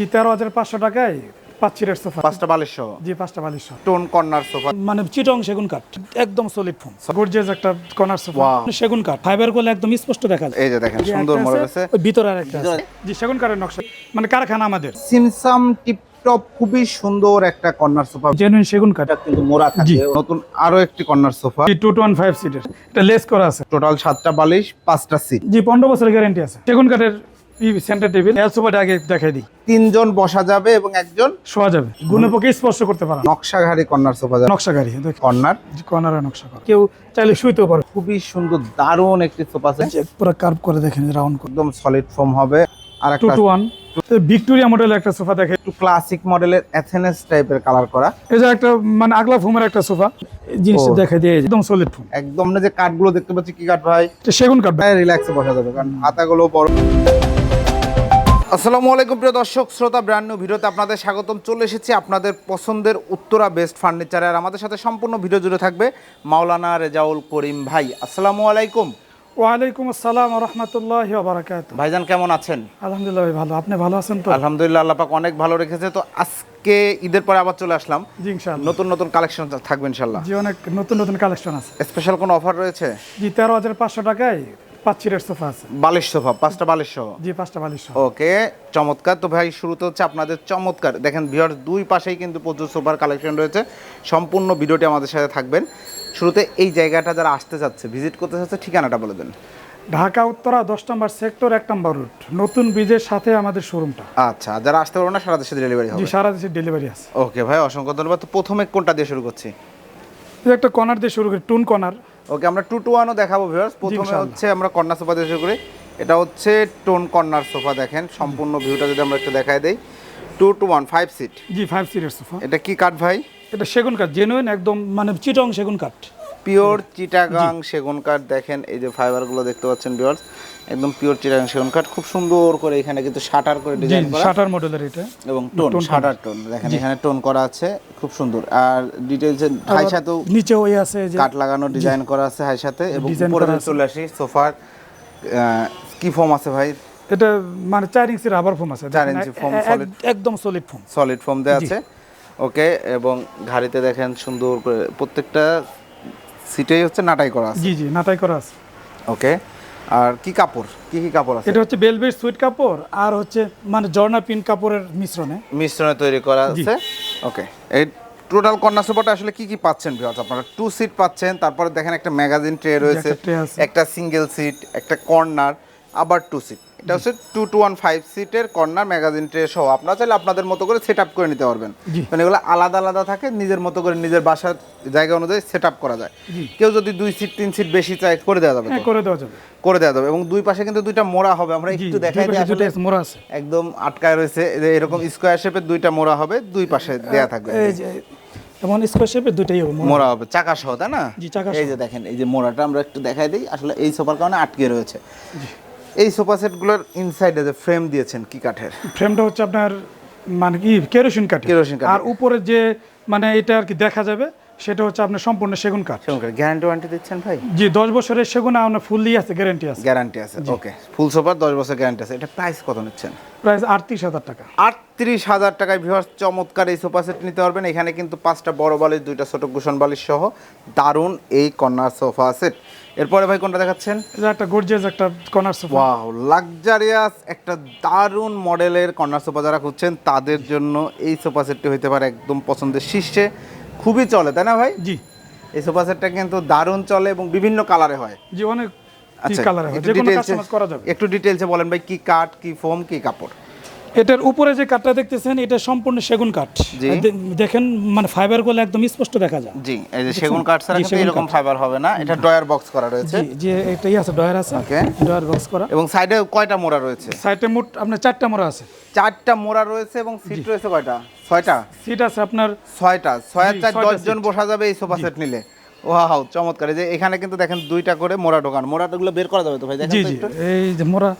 জি তেরো হাজার পাঁচশো টাকায় পাচ্ছি রেট সোফা। পাঁচটা বালিশ সহ? জি পাঁচটা বালিশ সহ। টোন কর্নার সোফা। মানে চিটং সেগুন কাঠ একদম সলিড ফোম গর্জিয়াস একটা কর্নার সোফা। সেগুন কাঠ ফাইবার করলে একদম স্পষ্ট দেখা যায়। এই যে দেখেন সুন্দর মডেল আছে, আছে। ভিতরে আর একটা জি সেগুন কাঠের নকশা। মানে কারখানা আমাদের। সিমসাম টিপটপ খুবই সুন্দর একটা কর্নার সোফা। জেনুইন সেগুন কাঠ। এটা কিন্তু মোড়া থাকে। নতুন আরও একটি কর্নার সোফা। জি টু টু ওয়ান ফাইভ সিটের এটা লেস করা আছে। টোটাল সাতটা বালিশ পাঁচটা সিট জি পনেরো বছরের গ্যারেন্টি আছে। সেগুন কাঠের সেন্টার টেবিল সোফাটা আগে দেখাই দিই। তিনজন বসা যাবে এবং একজন শোয়া যাবে। গুনে স্পর্শ করতে পারে না। নকশাঘারি কর্নার সোফা কর্নার। কর্নারে নকশা করা। কেউ চাইলে শুইতেও পারে। খুবই সুন্দর দারুণ একটি সোফা সেট পুরো কার্ভ করে দেখেন রাউন্ড একদম সলিড ফর্ম হবে। আর একটা টু ওয়ান ভিক্টোরিয়া মডেলের একটা সোফা দেখে একটু ক্লাসিক মডেলের অ্যাথেনেস টাইপের কালার করা। যে একটা মানে আগলা ফোমের একটা সোফা জিনিসটা ও। দেখা দিয়ে একদম সলিড ফোম একদম আমরা যে কাঠগুলো দেখতে পাচ্ছি কি কাঠ ভাই? সেগুন কাঠ রিল্যাক্সে বসা যাবে কারণ হাতাগুলো বড়। আসসালামু আলাইকুম প্রিয় দর্শক শ্রোতা ব্র্যান্ড নিউ ভিডিওতে আপনাদের স্বাগতম। চলে এসেছি আপনাদের পছন্দের উত্তরা বেস্ট ফার্নিচারে আর আমাদের সাথে সম্পূর্ণ ভিডিও জুড়ে থাকবে মাওলানা রেজাউল করিম ভাই। আসসালামু আলাইকুম। ওয়ালাইকুম আসসালাম রহমতুল্লাহ বারাকাত ভাইজান কেমন আছেন? আলহামদুলিল্লাহ ভালো। আপনি ভালো আছেন তো? আলহামদুলিল্লাহ আল্লাহ পাক অনেক ভালো রেখেছে। তো আজকে ঈদের পরে আবার চলে আসলাম। জি ইনশাআল্লাহ। নতুন নতুন কালেকশন থাকবে ইনশাল্লাহ জি অনেক নতুন নতুন কালেকশন আছে। স্পেশাল কোনো অফার রয়েছে? জি তেরো হাজার পাঁচশো টাকায় পাচ্ছি রেট সোফা আছে। বালিশ সোফা পাঁচটা বালিশ সহ জি পাঁচটা বালিশ সহ। ওকে চমৎকার। তো ভাই শুরুতে হচ্ছে আপনাদের চমৎকার। দেখেন ভিওর দুই পাশেই কিন্তু প্রচুর সোফার কালেকশন রয়েছে। সম্পূর্ণ ভিডিওটি আমাদের সাথে থাকবেন। শুরুতে এই জায়গাটা যারা আসতে যাচ্ছে ভিজিট করতে চাচ্ছে ঠিকানাটা বলে দেন। ঢাকা উত্তরা দশ নম্বর সেক্টর এক নম্বর রুট। নতুন ব্রিজের সাথে আমাদের শোরুমটা আচ্ছা যারা আসতে পারব না সারা দেশে ডেলিভারি হবে। সারা দেশে ডেলিভারি আছে। ওকে ভাই অসংখ্য ধন্যবাদ। তো প্রথমে কোনটা দিয়ে শুরু করছি? একটা কর্নার দিয়ে শুরু করি টুন কর্নার ওকে আমরা টু টু ওয়ানও দেখাবো ভিউয়ার্স প্রথমে হচ্ছে আমরা কর্নার সোফা দিয়ে শুরু করি। এটা হচ্ছে টোন কর্নার সোফা দেখেন। সম্পূর্ণ ভিউটা যদি আমরা একটু দেখাই দেই। Two two one five seat জি ফাইভ সিটের সোফা। এটা কি কাঠ ভাই? এটা সেগুন কাঠ জেনুইন একদম মানে চিটং সেগুন কাঠ। পিওর চিটাগাং সেগুন কাঠ দেখেন। এই যে ফাইবারগুলো দেখতে পাচ্ছেন ভিউয়ার্স একদম পিওর চিটাগাং সেগুন কাঠ। খুব সুন্দর করে এখানে কিন্তু শাটার করে ডিজাইন করা। শাটার মডেলের এটা। এবং টোন টোন শাটার টোন। দেখেন এখানে টোন করা আছে খুব সুন্দর। আর ডিটেইলস হাই সাথেও নিচে ওই আছে যে কাঠ লাগানো ডিজাইন করা আছে হাই সাথে এবং উপরে চলে আসি সোফার কি ফর্ম আছে ভাই? এটা মানে চার ইঞ্চি রাবার ফোম আছে। চার দেখেন, ইঞ্চি foam সলিড একদম সলিড ফোম সলিড ফোম দেওয়া জি। আছে। ওকে এবং ঘাড়িতে দেখেন সুন্দর করে প্রত্যেকটা সিটেই হচ্ছে নাটাই করা আছে। জি জি নাটাই করা আছে। ওকে আর কি কাপড়? কি কি কাপড় আছে? এটা হচ্ছে বেলভেট সুইট কাপড় আর হচ্ছে মানে জর্না পিন কাপড়ের মিশ্রণে। মিশ্রণে তৈরি করা আছে? ওকে এই টোটাল কন্যা সুপারটা আসলে কি কি পাচ্ছেন ভিউয়ার্স আপনারা টু সিট পাচ্ছেন তারপরে দেখেন একটা ম্যাগাজিন ট্রে রয়েছে একটা সিঙ্গেল সিট একটা কর্নার আবার টু সিট এটা হচ্ছে টু টু ওয়ান ফাইভ সিটের কর্নার ম্যাগাজিন ট্রে সহ। আপনারা চাইলে আপনাদের মতো করে সেট আপ করে নিতে পারবেন। মানে এগুলো আলাদা আলাদা থাকে নিজের মতো করে নিজের বাসার জায়গা অনুযায়ী সেট আপ করা যায়। কেউ যদি দুই সিট তিন সিট বেশি চায় করে দেওয়া যাবে হ্যাঁ করে দেওয়া যাবে। করে দেওয়া যাবে। এবং দুই পাশে কিন্তু দুইটা মোড়া হবে। আমরা একটু দেখাই দিই আসলে। মোড়া আছে। একদম আটকায় রয়েছে। যে এরকম স্কোয়ার শেপের দুইটা মোড়া হবে দুই পাশে দেয়া থাকবে। এমন স্কোয়ার শেপের দুইটাই হবে মোড়া। মোড়া হবে। চাকা সহ তাই না? জি, চাকা এই যে দেখেন এই যে মোড়াটা আমরা একটু দেখাই দিই। আসলে এই সোফার কারণে আটকে রয়েছে। এই সোফা সেটগুলোর ইনসাইডে যে ফ্রেম দিয়েছেন কি কাঠের? ফ্রেমটা হচ্ছে আপনার মানে কি কেরোসিন কাঠ কেরোসিন কাঠ আর উপরে যে মানে এটা আর কি দেখা যাবে সেটা হচ্ছে আপনার সম্পূর্ণ সেগুন কাঠ। সেরকম গ্যারান্টি ওয়ারেন্টি দিচ্ছেন ভাই? জি দশ বছরের সেগুন আপনার ফুললি আছে গ্যারেন্টি আছে। গ্যারান্টি আছে ওকে ফুল সোফার দশ বছর গ্যারান্টি আছে। এটা প্রাইস কত নিচ্ছেন? প্রাইস আটত্রিশ হাজার টাকা। আটত্রিশ হাজার টাকায় ভিউয়ার্স চমৎকার এই সোফা সেট নিতে পারবেন। এখানে কিন্তু পাঁচটা বড় বালিশ দুইটা ছোট কুশন বালিশ সহ দারুণ এই কর্নার সোফা সেট। এরপরে ভাই কোনটা দেখাচ্ছেন? এটা একটা গর্জিয়াস একটা কর্নার সোফা ওয়াও লাক্সারিয়াস একটা দারুণ মডেলের কর্নার সোফা যারা খুঁজছেন তাদের জন্য এই সোফা সেটটি হইতে পারে একদম পছন্দের শীর্ষে। খুবই চলে তাই না ভাই? জি। এই সোফা সেটটা কিন্তু দারুণ চলে এবং বিভিন্ন কালারে হয়। জি অনেক আচ্ছা কালার হয়? একটু যে কোনো কাস্টমাইজ করা যাবে। একটু ডিটেলসে বলেন ভাই কি কাঠ কি ফোম কি কাপড়? এটার উপরে যে কাঠটা দেখতেছেন এটা সম্পূর্ণ সেগুন কাঠ। দেখেন মানে ফাইবার করলে একদম স্পষ্ট দেখা যায়। জি এই যে সেগুন কাঠ ছাড়া কিন্তু এরকম ফাইবার হবে না। এটা ডয়ার বক্স করা রয়েছে। জি যে এটাই আছে ডয়ার আছে। Okay. ডয়ার বক্স করা। এবং সাইডে কয়টা মোড়া রয়েছে? সাইডে মোট আপনার চারটা মোড়া আছে। চারটা মোড়া রয়েছে এবং সিট রয়েছে কয়টা? ছয়টা? সিট আছে আপনার ছয়টা। ছয় চার দশজন বসা যাবে এই সোফা সেট নিলে। ওয়াও চমৎকার। এই যে এখানে কিন্তু দেখেন দুইটা করে মোড়া ঢোকান। মোড়াগুলো বের করা যাবে তো ভাই? দেখেন। এই যে মোড়া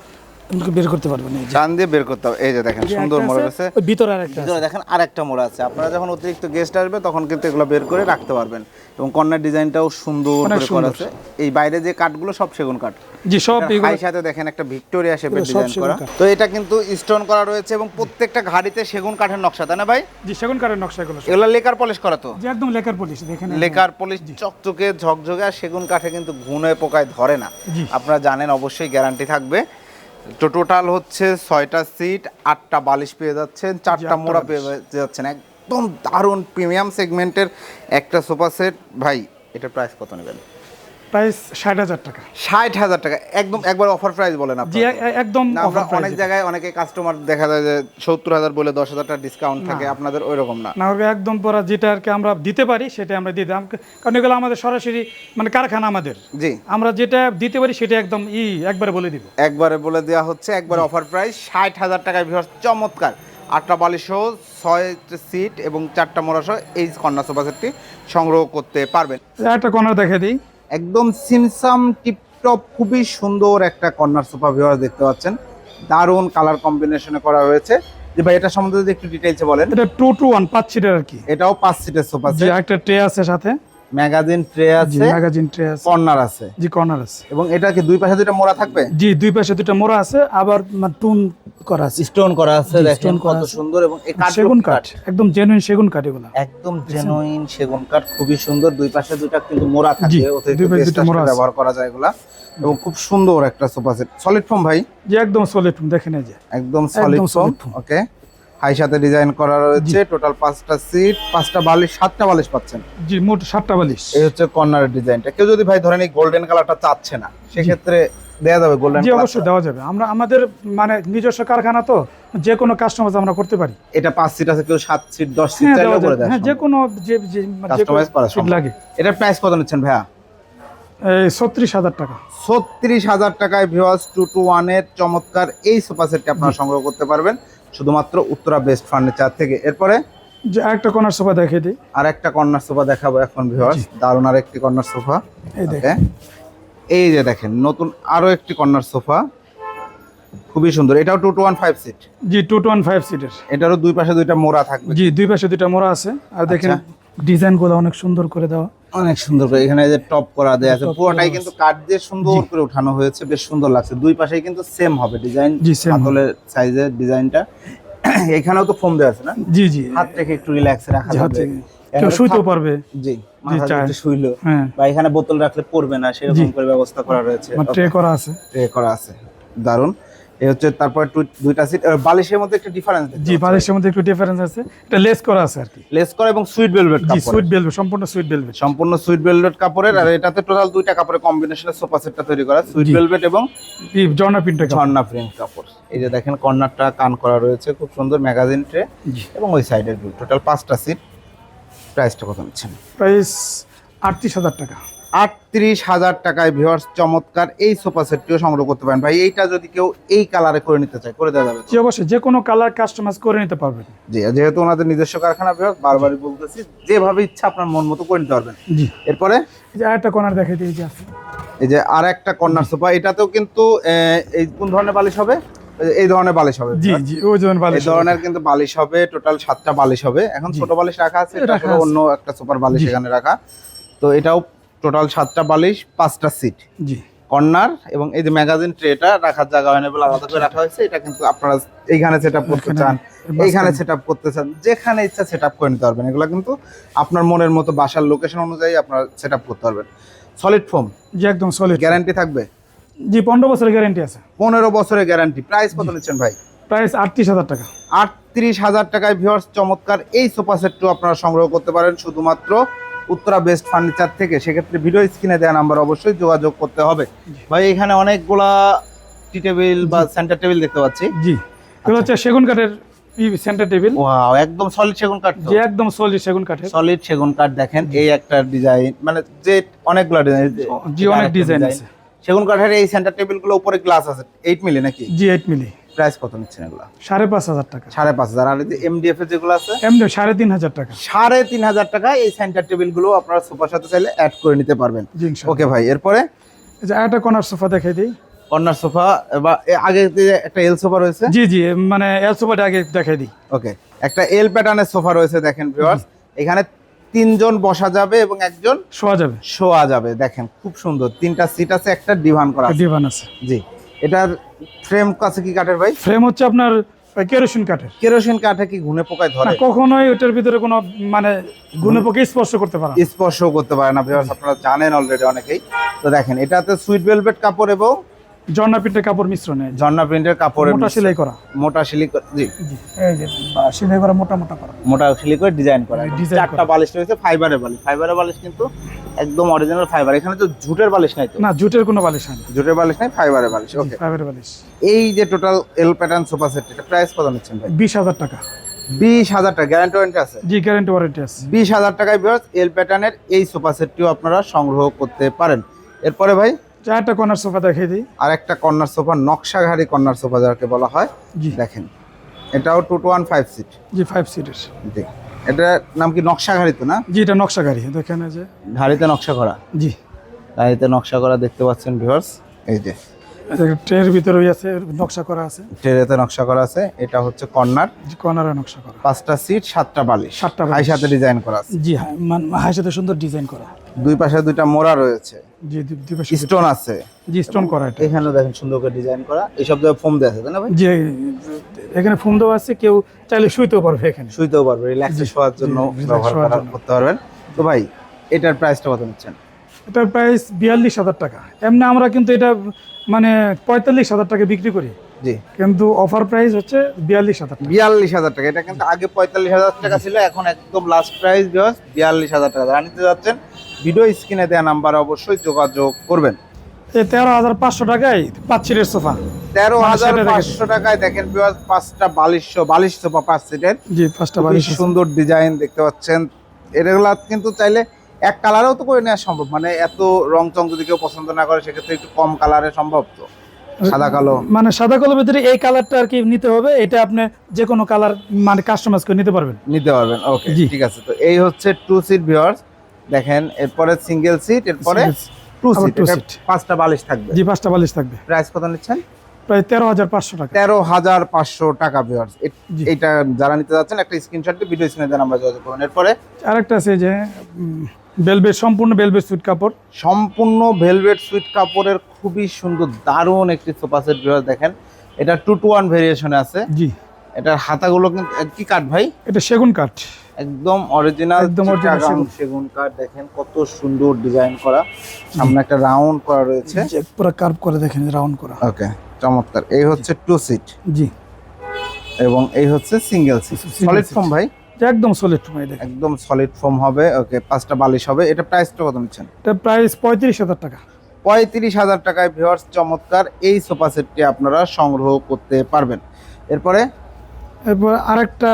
বের করতে পারবেন এই টান দিয়ে বের করতে হবে। এই যে দেখেন সুন্দর মোড়া আছে, ভিতরে আর ভিতরে দেখেন আরেকটা মোড়া আছে। আপনারা যখন অতিরিক্ত গেস্ট আসবে তখন কিন্তু এগুলো বের করে রাখতে পারবেন। এবং কর্নার ডিজাইনটাও সুন্দর করে করা সুন্দর। আছে। এই বাইরে যে কাঠগুলো সব সেগুন কাঠ। জি সব এগুলো সাথে দেখেন একটা ভিক্টোরিয়া শেপের ডিজাইন করা। তো এটা কিন্তু স্টোন করা রয়েছে এবং প্রত্যেকটা ঘাড়িতে সেগুন কাঠের নকশা তাই না ভাই? জি সেগুন কাঠের নকশা এগুলো এগুলো লেকার পলিশ করা তো? একদম লেকার পলিশ দেখেন লেকার পলিশ চকচকে ঝকঝকে আর সেগুন কাঠে কিন্তু ঘুনে পোকায় ধরে না। আপনারা জানেন অবশ্যই গ্যারান্টি থাকবে। তো টোটাল হচ্ছে ছয়টা সিট আটটা বালিশ পেয়ে যাচ্ছেন চারটা মোড়া পেয়ে যাচ্ছেন। একদম দারুণ প্রিমিয়াম সেগমেন্টের একটা সোফা সেট ভাই এটার প্রাইস কত নেবেন? প্রাইস ষাট হাজার টাকা। ষাট হাজার টাকা। একদম একবার অফার প্রাইস বলেন আপনি একদম আমরা অনেক জায়গায় অনেকে কাস্টমার দেখা যায় যে সত্তর হাজার বলে দশ হাজার টাকা ডিসকাউন্ট থাকে আপনাদের ওই রকম না না একদম পরা যেটা আর কি আমরা দিতে পারি সেটা আমরা দিতে আম- কারণ এগুলো আমাদের সরাসরি মানে কারখানা আমাদের। জি। আমরা যেটা দিতে পারি সেটা একদম ই একবারে বলে দিব। একবারে বলে দেওয়া হচ্ছে একবার অফার প্রাইস ষাট হাজার টাকায় ভিউয়ার্স চমৎকার। আটটা বালিশ সহ ছয় সিট এবং চারটা মোড়া সহ এই কন্যা সোফা সেটটি সংগ্রহ করতে পারবেন। একটা কর্নার দেখে দিই। একদম সিমসাম টিপটপ খুবই সুন্দর একটা কর্নার সোফা ভিওয়ার দেখতে পাচ্ছেন। দারুণ কালার কম্বিনেশনে করা হয়েছে। যে ভাই এটা সম্বন্ধে যদি একটু ডিটেইলসে বলেন। এটা টু টু ওয়ান পাঁচ সিটের আর কি। এটাও পাঁচ সিটের সোফা যে সেট একটা ট্রে আছে সাথে। ম্যাগাজিন ট্রে আছে ম্যাগাজিন ট্রে আছে। কর্নার আছে। জি কর্নার আছে। এবং এটা কি দুই পাশে দুইটা মোড়া থাকবে? জি দুই পাশে দুটো মোড়া আছে আবার টুন করা আছে। স্টোন করা আছে জি, দেখেন কত সুন্দর এবং এই কাঠগুলো সেগুন কাঠ একদম জেনুইন সেগুন কাঠ এগুলো। একদম জেনুইন সেগুন কাঠ খুবই সুন্দর। দুই পাশে দুইটা কিন্তু মোড়া জি, ওতে দুই পাশে দুইটা মোড়া ব্যবহার করা যায় এগুলা। এবং খুব সুন্দর একটা সোফা সেট সলিড ফর্ম ভাই? যে একদম সলিড দেখেন এই যে। একদম সলিড ফর্ম ওকে হাই সাথে ডিজাইন করা রয়েছে। টোটাল পাঁচটা সিট পাঁচটা বালিশ সাতটা বালিশ পাচ্ছেন। জি মোট সাতটা বালিশ। এই হচ্ছে কর্নারের ডিজাইনটা। কেউ যদি ভাই ধরেন এই গোল্ডেন কালারটা চাচ্ছে না সেক্ষেত্রে দেয়া যাবে গোল্ডেন জি অবশ্যই দেওয়া যাবে। আমরা আমাদের মানে নিজস্ব কারখানা তো যে কোনো কাস্টমাইজ আমরা করতে পারি। এটা পাঁচ সিট আছে কেউ সাত সিট দশ সিট হ্যাঁ চাইলেও করে দেয় হ্যাঁ যে কোনো যে যে কাস্টমাইজ করা সম্ভব। লাগে। এটার প্রাইস কত নিচ্ছেন ভাইয়া? ছত্রিশ হাজার টাকা। ছত্রিশ হাজার টাকায় ভিওয়াস টু টু ওয়ানের চমৎকার এই সোফা সেটটি আপনারা সংগ্রহ করতে পারবেন। শুধুমাত্র উত্তরা বেস্ট ফার্নিচার থেকে। এরপরে? যে একটা কর্নার সোফা দেখিয়ে দিই। আর একটা কর্নার সোফা দেখাবো এখন ভিওয়াস দারুণ আর একটি কর্নার সোফা এই দেখেন। এই যে দেখেন নতুন আরও একটি কর্নার সোফা খুবই সুন্দর। এটাও two two one five seat জি টু টু ওয়ান ফাইভ সিটের এটারও দুই পাশে দুইটা মোড়া থাকবে। জি দুই পাশে দুইটা মোড়া আছে। আর দেখেন আচ্ছা। ডিজাইনগুলো অনেক সুন্দর করে দেওয়া। অনেক সুন্দর করে এখানে যে টপ করা দেয়া আছে পুরোটাই কিন্তু কাঠ দিয়ে সুন্দর করে উঠানো হয়েছে বেশ সুন্দর লাগছে। দুই পাশেই কিন্তু সেম হবে ডিজাইন হাতলের সাইজের ডিজাইনটা এখানেও তো ফোম দেওয়া আছে না? জি জি। হাত রেখে একটু রিল্যাক্স রাখা যাবে। কেউ শুইতেও পারবে। জি শুইলো। হ্যাঁ। বা এখানে বোতল রাখলে পড়বে না সেরকম করে ব্যবস্থা করা রয়েছে। ট্রে করা আছে। ট্রে করা আছে। দারুণ এই হচ্ছে তারপর দুইটা সিট বালিশের মধ্যে একটু ডিফারেন্স জি বালিশের মধ্যে একটু ডিফারেন্স আছে। এটা লেস করা আছে আর কি। লেস করা এবং সুইট ভেলভেট কাপড় সুইট বেলভেট সম্পূর্ণ সুইট বেলভেট সম্পূর্ণ সুইট ভেলভেট কাপড়ের আর এটাতে টোটাল দুইটা কাপড়ের কম্বিনেশনের সোফা সেটটা তৈরি করা সুইট। ভেলভেট এবং জর্না প্রিন্টে ঝর্ণা প্রিন্ট কাপড়। এই যে দেখেন কর্নারটা কান করা রয়েছে খুব সুন্দর ম্যাগাজিন ট্রে এবং ওই সাইডের টোটাল পাঁচটা সিট প্রাইসটা কত নিচ্ছেন? প্রাইস আটত্রিশ হাজার টাকা। আটত্রিশ হাজার টাকায় ভিউয়ার্স চমৎকার এই সোফা সেটটিও সংগ্রহ করতে পারেন। ভাই এইটা যদি কেউ এই কালারে করে নিতে চায় করে দেওয়া যাবে? জি অবশ্যই। যে কোনো কালার কাস্টমাইজ করে নিতে পারবেন। জি যেহেতু ওনাদের নিজস্ব কারখানা ভিউয়ার্স বারবারই বলতেছি যেভাবে ইচ্ছা আপনার মন মতো করে নিতে পারবেন। জি। এরপরে? এই যে আরেকটা কর্নার দেখাই দিই এই যে আছে। এই যে আর একটা কর্নার সোফা এটাতেও কিন্তু এই কোন ধরনের বালিশ হবে? এই ধরনের বালিশ হবে। জি জি ওই এই বালিশ ধরনের কিন্তু বালিশ হবে টোটাল সাতটা বালিশ হবে। এখন ছোট বালিশ রাখা আছে এটা। অন্য একটা সুপার বালিশ এখানে রাখা। তো এটাও টোটাল সাতটা বালিশ পাঁচটা সিট জি। কর্নার এবং এই যে ম্যাগাজিন ট্রেটা রাখার জায়গা হয় না বলে আলাদা করে রাখা হয়েছে এটা কিন্তু আপনারা এইখানে সেট আপ করতে চান এইখানে সেট আপ করতে চান যেখানে ইচ্ছা সেট আপ করে নিতে পারবেন। এগুলো কিন্তু আপনার মনের মতো বাসার লোকেশন অনুযায়ী আপনারা সেট আপ করতে পারবেন। সলিড ফোম জি একদম সলিড গ্যারান্টি থাকবে? জি পনেরো বছরের গ্যারান্টি আছে। পনেরো বছরের গ্যারান্টি প্রাইস কত নিচ্ছেন ভাই? প্রাইস আটত্রিশ হাজার টাকা। আটত্রিশ হাজার টাকায় ভিউয়ার্স চমৎকার। এই সোফা সেটটি আপনারা সংগ্রহ করতে পারেন শুধুমাত্র উত্তরা বেস্ট ফার্নিচার থেকে সেক্ষেত্রে ভিডিও স্ক্রিনে দেওয়া নাম্বার অবশ্যই যোগাযোগ করতে হবে। ভাই এখানে অনেকগুলা টি টেবিল বা সেন্টার টেবিল দেখতে পাচ্ছি। জি। এগুলো হচ্ছে সেগুন কাঠের সেন্টার টেবিল ওয়াও একদম সলিড সেগুন কাঠ যে একদম সলিড সেগুন কাঠের। সলিড সেগুন কাঠ দেখেন এই একটা ডিজাইন মানে যে অনেকগুলা ডিজাইন জি অনেক ডিজাইন আছে। সেগুন কাঠের এই সেন্টার টেবিলগুলো উপরে গ্লাস আছে এইট মিলি নাকি? জি এইট মিলি প্রাইস কত নিচ্ছেন এগুলো? সাড়ে পাঁচ হাজার টাকা। সাড়ে পাঁচ হাজার। আর এমডিএফ এর যেগুলো আছে? এমনি সাড়ে তিন হাজার টাকা। সাড়ে তিন হাজার টাকায় এই সেন্টার টেবিলগুলো আপনারা সোফার সাথে চাইলে অ্যাড করে নিতে পারবেন। ওকে ভাই এরপরে? যে আরেকটা কর্নার সোফা দেখাই দিই। কর্নার সোফা বা আগে একটা এল সোফা রয়েছে? জি জি মানে এল সোফাটা আগে দেখাই দিই। ওকে একটা এল প্যাটার্নের সোফা রয়েছে দেখেন ভিউয়ার্স এখানে তিনজন বসা যাবে এবং একজন শোয়া যাবে। শোয়া যাবে। দেখেন খুব সুন্দর। তিনটা সিট আছে একটা ডিভান করা ডিভান আছে। জি। এটার ফ্রেম কাছে কি কাঠের ভাই? ফ্রেম হচ্ছে আপনার কেরোসিন কাঠের। কেরোসিন কাঠে কি ঘুনে পোকায় ধরে? কখনোই ওটার ভিতরে কোনো মানে গুণে পোকা স্পর্শ করতে পারে। স্পর্শ করতে পারে না আপনারা জানেন অলরেডি অনেকেই। তো দেখেন এটাতে সুইট ভেলভেট কাপড় এবং ঝর্ণা পিঠের কাপড় মিশ্রণে? ঝর্ণা প্রিন্টের কাপড়ের মোটা সেলাই করা? মোটা সিলিক জি। এই যে সেলাই করা মোটা মোটা করা। মোটা সিলিক করে ডিজাইন করা। চারটা বালিশ রয়েছে ফাইবারের বালিশ। ফাইবারের বালিশ কিন্তু একদম অরিজিনাল ফাইবার এখানে তো জুটের বালিশ নাই তো? না জুটের কোনো বালিশ হয় না। জুটের বালিশ নাই ফাইবারের বালিশ ওকে ফাইবারের বালিশ। এই যে total L pattern sofa set এটা প্রাইস কত নিচ্ছেন ভাই? বিশ হাজার টাকা। বিশ হাজার টাকা গ্যারান্টি ওয়ারেন্টি আছে? জি গ্যারেন্টি ওয়ারেন্টি আছে। বিশ হাজার টাকায় বিয়ার্স এল প্যাটার্নের এই সোফা সেটটিও আপনারা সংগ্রহ করতে পারেন। এরপরে ভাই চারটা কর্নার সোফা দেখিয়ে দিই। আর একটা কর্নার সোফা নকশাঘারি কর্নার সোফা যাকে বলা হয় জি। দেখেন। এটাও two two one five seat জি ফাইভ সিটের জি। এটার নাম কি নকশাঘারি তো না? জি এটা নকশা গাড়ি দেখেন যে। ঘাড়িতে নকশা করা? জি। গাড়িতে নকশা করা দেখতে পাচ্ছেন ভিউয়ার্স এই যে। ট্রের ভিতরে আছে নকশা করা আছে। ট্রেতে নকশা করা আছে। এটা হচ্ছে কর্নার। কর্নারে নকশা করা। পাঁচটা সিট সাতটা বালিশ। সাতটা হাই সাথে ডিজাইন করা আছে। জি হ্যাঁ হাই সাথে সুন্দর ডিজাইন করা। দুই পাশে দুইটা মোড়া রয়েছে। জি স্টোন আছে। জি স্টোন করা এটা। এখানেও দেখেন সুন্দর করে ডিজাইন করা। এইসব জায়গায় ফোম দেওয়া আছে তাই না ভাই? এখানে ফোন দেওয়া আছে কেউ চাইলে শুইতেও পারবে এখানে। শুইতেও পারবে রিল্যাক্সে শোয়ার জন্য ব্যবহার। করতে পারবেন। তো ভাই এটার প্রাইসটা কত নিচ্ছেন? এটার প্রাইস বিয়াল্লিশ হাজার টাকা। এমনি আমরা কিন্তু এটা মানে পঁয়তাল্লিশ হাজার টাকা বিক্রি করি। জি। কিন্তু অফার প্রাইস হচ্ছে বিয়াল্লিশ হাজার বিয়াল্লিশ হাজার টাকা। এটা কিন্তু আগে পঁয়তাল্লিশ হাজার টাকা ছিল এখন একদম লাস্ট প্রাইস বিয়াল্লিশ হাজার টাকা। যারা নিতে যাচ্ছেন ভিডিও স্ক্রিনে দেওয়া নাম্বারে অবশ্যই যোগাযোগ করবেন। তেরো হাজার পাঁচশো টাকায় পাঁচ সিটের সোফা। তেরো মানে হাজার দেখেন। পাঁচশো টাকায় দেখেন পাঁচটা বালিশশো বালিশ সোফা পাঁচ সিটের জি পাঁচটা বালিশ সুন্দর ডিজাইন দেখতে পাচ্ছেন। এগুলা কিন্তু চাইলে এক কালারেও তো করে নেওয়া সম্ভব। মানে এত রং চং যদি কেউ পছন্দ না করে সেক্ষেত্রে একটু কম কালারে সম্ভব তো। সাদা কালো। মানে সাদা কালোর ভিতরে এই কালারটা আর কি নিতে হবে এটা আপনি যে কোনো কালার মানে কাস্টমাইজ করে নিতে পারবেন। নিতে পারবেন ওকে। ঠিক আছে। তো এই হচ্ছে টু সিট ভিউয়ার্স দেখেন এরপরে সিঙ্গেল সিট এরপরে টু সিট পাঁচটা বালিশ থাকবে। জি পাঁচটা বালিশ থাকবে। প্রাইস কত নিচ্ছেন? প্রায় তেরো হাজার পাঁচশো টাকা। তেরো হাজার পাঁচশো টাকা ভিউয়ার্স এটা যারা নিতে যাচ্ছেন একটা স্ক্রিনশট দিয়ে ভিডিও স্ক্রিনে দেন আমরা যোগাযোগ করুন। এরপরে? আরেকটা আছে যে বেলবেট সম্পূর্ণ বেলবেট সুইট কাপড়। সম্পূর্ণ ভেলভেট সুইট কাপড়ের খুবই সুন্দর দারুণ একটি সোফা সেট ভিউয়ার্স দেখেন। এটা টু টু ওয়ান ভেরিয়েশনে আছে। জি। এটার হাতাগুলো কি কাঠ ভাই? এটা সেগুন কাঠ। একদম অরিজিনাল একদম সেগুন। কাঠ দেখেন কত সুন্দর ডিজাইন করা। সামনে একটা রাউন্ড করা রয়েছে। পুরো কার্ভ করে দেখেন রাউন্ড করা। ওকে চমৎকার। এই হচ্ছে টু সিট জি। এবং এই হচ্ছে সিঙ্গেল সিট সলিড। ফোম ভাই? একদম সলিড সময় দেখেন। একদম সলিড ফর্ম হবে। ওকে পাঁচটা বালিশ হবে। এটা প্রাইসটা কত নিচ্ছেন? এটা প্রাইস পঁয়ত্রিশ হাজার টাকা। পঁয়ত্রিশ হাজার টাকায় ভিওয়ার্স চমৎকার। এই সোফা সেটটি আপনারা সংগ্রহ করতে পারবেন। এরপরে? এরপর আরেকটা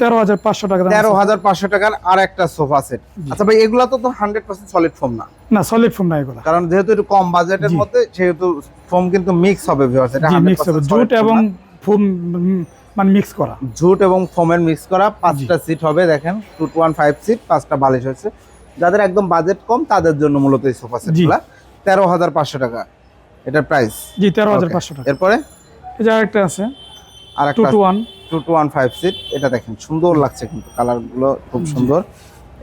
তেরো হাজার পাঁচশো টাকা তেরো হাজার পাঁচশো টাকার আর একটা সোফা সেট আচ্ছা ভাই এগুলা তো হান্ড্রেড পার্সেন্ট সলিড ফোম না। না সলিড ফোম না এগুলো। কারণ যেহেতু একটু কম বাজেটের। মধ্যে সেহেতু ফোম কিন্তু মিক্স হবে ভিউয়ার্স এটা মিক্স হবে। জুট এবং ফোম মানে মিক্স করা। জুট এবং ফোমের মিক্স করা পাঁচটা সিট হবে দেখেন two two one five seat পাঁচটা বালিশ হয়েছে। যাদের একদম বাজেট কম তাদের জন্য মূলত এই সোফা সেটগুলা তেরো হাজার পাঁচশো টাকা এটার প্রাইস জি তেরো হাজার পাঁচশো টাকা। এরপরে? আরেকটা আছে। আর টু একটা two one two two one five seat এটা দেখেন সুন্দর লাগছে কিন্তু কালারগুলো খুব সুন্দর।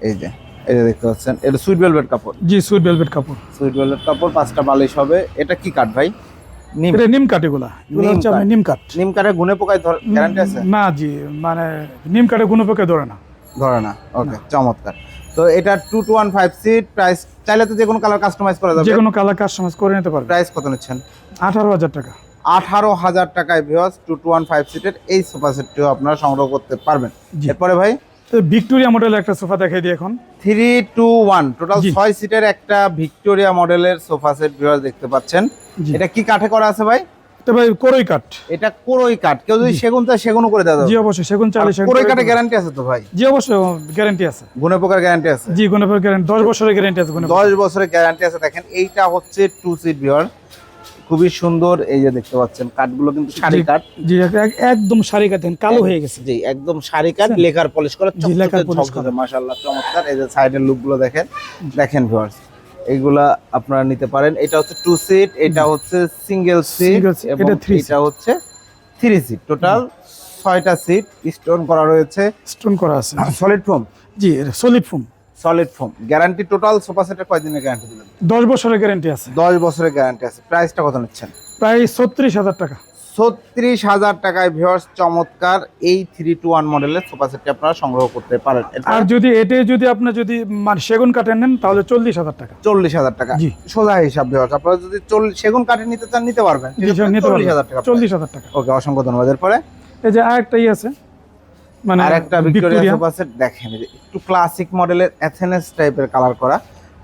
এই যে যে দেখতে পাচ্ছেন এটা সুইট ভেলভেট কাপড়। জি সুইট ভেলভেট কাপড়। সুইট ভেলভেট কাপড় পাঁচটা বালিশ হবে। এটা কি কাঠ ভাই? নিম। এটা নিম কাঠ এগুলা। এগুলো নিম হচ্ছে কাঠ। নিম কাঠ। নিম কাঠে গুনে পোকায় গ্যারান্টি আছে? না জি মানে নিম কাঠে পক্ষে ধরে না। ধরে না। ওকে চমৎকার। তো এটা two two one five seat price চাইলে তো যে কোনো কালার কাস্টমাইজ করা যে যাবে। কোনো কালার কাস্টমাইজ করে নিতে পারবে। প্রাইস কত নিচ্ছেন? আঠারো হাজার টাকা। আঠারো হাজার টাকায় ভিওস টু টু ওয়ান ফাইভ সিটের এই সোফা সেটটিও আপনারা সংগ্রহ করতে পারবেন। এরপরে ভাই? ভিক্টোরিয়া মডেলের একটা সোফা দেখাই দিই এখন। Three two one total. ছয় সিটের একটা ভিক্টোরিয়া মডেলের সোফা সেট ভিউয়ার দেখতে পাচ্ছেন। এটা কি কাঠে করা আছে ভাই? ভাই কোরই কাঠ। এটা কোরই কাঠ। কেউ যদি সেগুন চায় সেগুনও করে জি অবশ্যই সেগুন কোরই কাঠে গ্যারান্টি আছে তো ভাই? জি অবশ্যই গ্যারান্টি আছে। গুণে পোকার গ্যারান্টি আছে? জি গ্যারান্টি বছরের গ্যারান্টি আছে বছরের গ্যারান্টি আছে। দেখেন এইটা হচ্ছে টু সিট ভিউয়ার খুবই সুন্দর এই যে দেখতে পাচ্ছেন কাঠগুলো কিন্তু শাড়ি কাঠ। জি এক- এক- একদম শাড়ি কাঠ কালো হয়ে গেছে। জি একদম শাড়ি কাঠ লেকার পলিশ করা চকচকে মাশাআল্লাহ চমৎকার। এই যে সাইডের লুকগুলো দেখেন দেখেন ভিউয়ার্স এইগুলা আপনারা নিতে পারেন। এটা হচ্ছে টু সিট এটা হচ্ছে সিঙ্গেল সিট এবং এটা এটা হচ্ছে থ্রি সিট টোটাল ছয়টা সিট স্টোন করা রয়েছে। স্টোন করা আছে। সলিড ফোম জি solid foam solid foam guarantee total sofa সেটের কয়দিনের গ্যারান্টি দিবেন দশ বছরের গ্যারান্টি আছে। দশ বছরের গ্যারান্টি আছে। প্রাইসটা কত নিচ্ছেন? প্রায় ছত্রিশ হাজার টাকা। ছত্রিশ হাজার টাকায় ভিওর্স চমৎকার। এই থ্রি টু ওয়ান মডেলের সোফা সেটটি আপনারা সংগ্রহ করতে পারেন। আর যদি এটাই যদি আপনি যদি মানে সেগুন কাঠে নেন তাহলে চল্লিশ হাজার টাকা। চল্লিশ হাজার টাকা। জি। সোজা হিসাব ভিওর্স আপনারা যদি সেগুন কাঠে নিতে চান নিতে পারবেন। জি স্যার নিতে চল্লিশ হাজার পারবেন টাকা চল্লিশ হাজার টাকা। ওকে অসংখ্য ধন্যবাদ। এরপরে? এই যে আরেকটাই আছে। মানে আর একটা ভিক্টোরিয়া সোফা সেট দেখেন একটু ক্লাসিক মডেলের অ্যাথেনেস টাইপের কালার করা।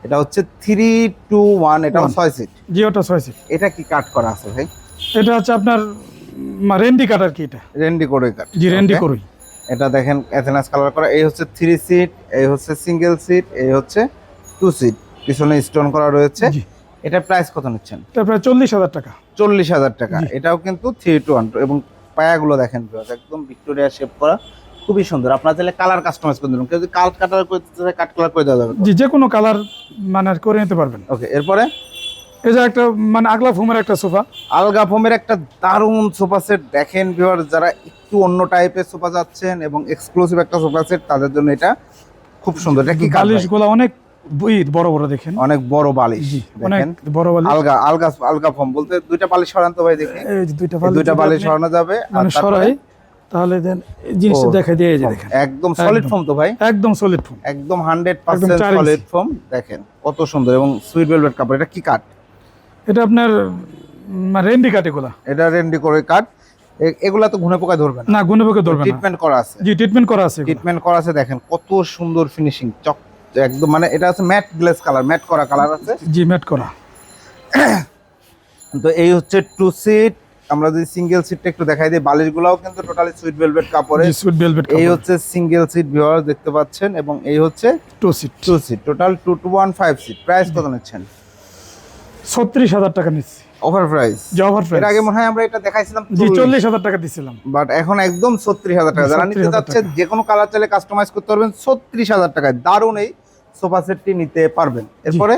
এটা হচ্ছে থ্রি টু ওয়ান One. ছয় সিট জি ওটা ছয় সিট এটা কি কাট করা আছে ভাই? এটা হচ্ছে আপনার রেন্ডি কাঠ আর কি এটা? রেন্ডি করে কাট জি রেন্ডি Okay? এটা দেখেন অ্যাথেনাস কালার করা এই হচ্ছে থ্রি সিট এই হচ্ছে সিঙ্গেল সিট এই হচ্ছে টু সিট পিছনে স্টোন করা রয়েছে। এটা প্রাইস কত নিচ্ছেন? এটা প্রায় চল্লিশ হাজার টাকা। চল্লিশ হাজার টাকা। এটাও কিন্তু থ্রি টু ওয়ান এবং পায়াগুলো দেখেন একদম ভিক্টোরিয়া শেপ করা। খুবই সুন্দর। আপনার চাইলে কালার কাস্টমাইজ করে দিলাম কেউ যদি কাল কালার করে দিতে চায় কাট কালার করে দেওয়া যাবে। জি যে কোনো কালার মানে করে নিতে পারবেন। ওকে এরপরে? যে একটা মানে আগলা ফোমের একটা সোফা। আলগা ফোমের একটা দারুণ সোফা সেট। দেখেন ভিউয়ার যারা একটু অন্য টাইপের সোফা যাচ্ছেন এবং এক্সক্লুসিভ একটা সোফা সেট তাদের জন্য এটা খুব সুন্দর। এটা কি কাঠগুলা অনেক বড় বড় দেখেন। অনেক বড় বালিশ দেখেন। বড় বালিশ। আলগা আলগা আলগা ফোম। বলতে দুইটা বালিশ সরান তো ভাই দেখি এই দুইটা বালিশ দুইটা বালিশ সরানো যাবে। আর মানে সরাই। তাহলে দেন জিনিসটা দেখা দিয়ে যে দেখেন। একদম সলিড। ফোম তো ভাই। একদম সলিড ফোম একদম হান্ড্রেড একদম পার্সেন্ট চার ইঞ্চি। সলিড ফোম দেখেন কত সুন্দর। এবং সুইট ভেলভেট কাপড় এটা কি কাঠ? এটা আপনার রেন্ডি কাঠ এগুলা। এটা রেন্ডি করে কাঠ। এগুলা তো ঘুনে পোকা ধরবে না। না গুনে পক্ষে ধরবে না। ট্রিটমেন্ট করা আছে। জি ট্রিটমেন্ট করা আছে ট্রিটমেন্ট করা আছে দেখেন কত সুন্দর ফিনিশিং চক একদম মানে এটা আছে ম্যাট গ্লেস কালার ম্যাট করা কালার আছে। জি ম্যাট করা। তো এই হচ্ছে টু সিট আমরা যদি সিঙ্গেল সিটটা একটু দেখাই দিই বালিশগুলোও কিন্তু টোটালি সুইট ভেলভেট কাপড়ে সুইট ভেলভেট এই হচ্ছে সিঙ্গেল সিট ভিউয়ার দেখতে পাচ্ছেন এবং এই হচ্ছে two seat two seat total two two one five seat price কত নিচ্ছেন? ছত্রিশ হাজার টাকা নিচ্ছি। ওভার প্রাইস জি ওভার এর আগে মনে হয় আমরা এটা দেখাইছিলাম জি চল্লিশ হাজার টাকা দিছিলাম। বাট এখন একদম ছত্রিশ হাজার টাকা। যারা নিতে 36,000 যাচ্ছে যে কোনো কালার চাইলে কাস্টমাইজ করতে পারবেন। ছত্রিশ হাজার টাকায় দারুণ এই সোফা সেটটি নিতে পারবেন। এরপরে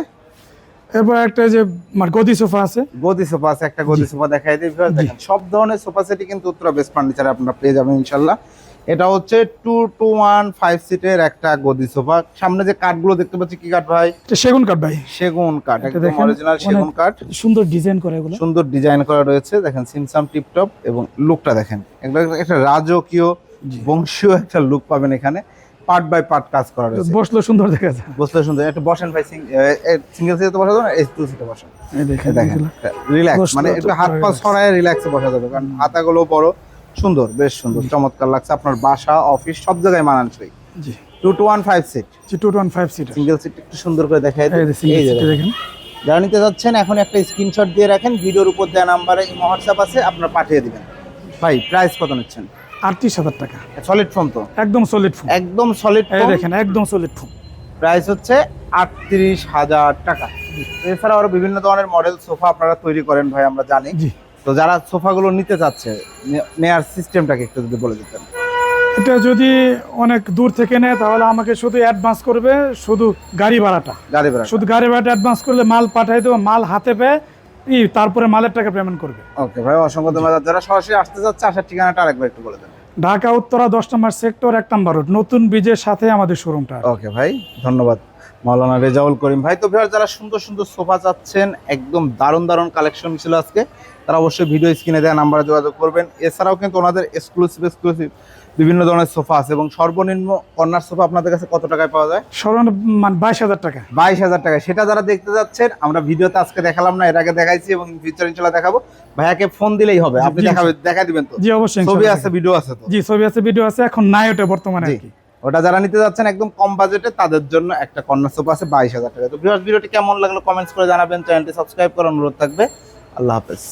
এরপর একটা যে মানে গদি সোফা আছে। গদি সোফা আছে একটা গদি সোফা দেখাই দিই দেখেন সব ধরনের সোফা সেটই কিন্তু উত্তরা বেস্ট ফার্নিচারে আপনারা পেয়ে যাবেন ইনশাল্লাহ এটা হচ্ছে টু টু ওয়ান ফাইভ সিটের একটা গদি সোফা। সামনে যে কাঠগুলো দেখতে পাচ্ছি কি কাঠ ভাই? এটা সেগুন কাঠ ভাই। সেগুন কাঠ একদম অরিজিনাল সেগুন কাঠ। সুন্দর ডিজাইন করা এগুলো। সুন্দর ডিজাইন করা রয়েছে দেখেন সিমসাম টিপটপ এবং লুকটা দেখেন। একটা রাজকীয় বংশীয় একটা লুক পাবেন এখানে। পার্ট বাই পার্ট কাজ করা রয়েছে। বসল সুন্দর দেখা যায়। বুঝতে সুন্দর। একটু বসেন ভাই সিঙ্গেল সিটে বসা যাবে না? টু সিটে বসেন। দেখেন রিল্যাক্স মানে একটু হাত পা। ছড়ায় রিল্যাক্সে বসা যাবে। কারণ হাতাগুলো বড় সুন্দর বেশ সুন্দর চমৎকার লাগছে। আপনার বাসা অফিস সব জায়গায় মানানসই। জি। Two two one five seat জি two one five seater single seat একটু সুন্দর করে দেখাই দিই। এই যে single এই যে seat দেখেন। যারা নিতে যাচ্ছেন এখন একটা স্ক্রিনশট দিয়ে রাখেন। ভিডিওর উপর দেওয়া নাম্বারে হোয়াটসঅ্যাপ আছে আপনারা পাঠিয়ে দিবেন। ভাই প্রাইস কত নিচ্ছেন? আটত্রিশ হাজার টাকা। সলিড ফোম তো? একদম সলিড ফোম একদম সলিড দেখেন একদম সলিড ফোম প্রাইস হচ্ছে আটত্রিশ হাজার টাকা। এছাড়া আরও বিভিন্ন ধরনের মডেল সোফা আপনারা তৈরি করেন ভাই আমরা জানি। তো যারা সোফাগুলো নিতে চাচ্ছে নেয়ার সিস্টেমটাকে একটু যদি বলে দিতেন। এটা যদি অনেক দূর থেকে নেয় তাহলে আমাকে শুধু অ্যাডভান্স করবে শুধু গাড়ি ভাড়াটা। গাড়ি ভাড়া শুধু গাড়ি ভাড়াটা অ্যাডভান্স করলে মাল পাঠাই দেবো মাল হাতে পেয়ে তারপরে মালের টাকা পেমেন্ট করবে। ওকে ভাই অসংখ্য ধন্যবাদ। যারা সরাসরি আসতে যাচ্ছে আসার ঠিকানাটা আরেকবার একটু বলে দেন। ঢাকা উত্তরা দশ নম্বর সেক্টর এক নম্বর রোড নতুন ব্রিজের সাথে আমাদের শোরুমটা ওকে ভাই ধন্যবাদ। মাওলানা রেজাউল করিম ভাই তো ভিউয়ার যারা সুন্দর সুন্দর সোফা চাচ্ছেন একদম দারুণ দারুণ কালেকশন ছিল আজকে তারা অবশ্যই ভিডিও স্ক্রিনে দেওয়া নাম্বারে যোগাযোগ করবেন। এছাড়াও কিন্তু ওনাদের এক্সক্লুসিভ এক্সক্লুসিভ বিভিন্ন ধরনের সোফা আছে এবং সর্বনিম্ন কর্নার সোফা আপনাদের কাছে কত টাকায় পাওয়া যায়? সর্বনিম্ন মানে বাইশ হাজার টাকা। বাইশ হাজার টাকা। সেটা যারা দেখতে যাচ্ছেন আমরা ভিডিওতে আজকে দেখালাম না এর আগে দেখাইছি এবং ফিউচার ইনশাল্লাহ দেখাবো। ভাইয়াকে ফোন দিলেই হবে। আপনি দেখাবে দেখা দিবেন তো। জি অবশ্যই ছবি আছে ভিডিও আছে তো। জি ছবি আছে ভিডিও আছে। এখন নাই ওটা বর্তমানে আর কি। ওটা যারা নিতে যাচ্ছেন একদম কম বাজেটে তাদের জন্য একটা কর্নার সোফা আছে বাইশ হাজার টাকা। তো ভিডিওটি কেমন লাগল কমেন্টস করে জানাবেন। চ্যানেলটি সাবস্ক্রাইব করার অনুরোধ থাকবে। আল্লাহ হাফেজ।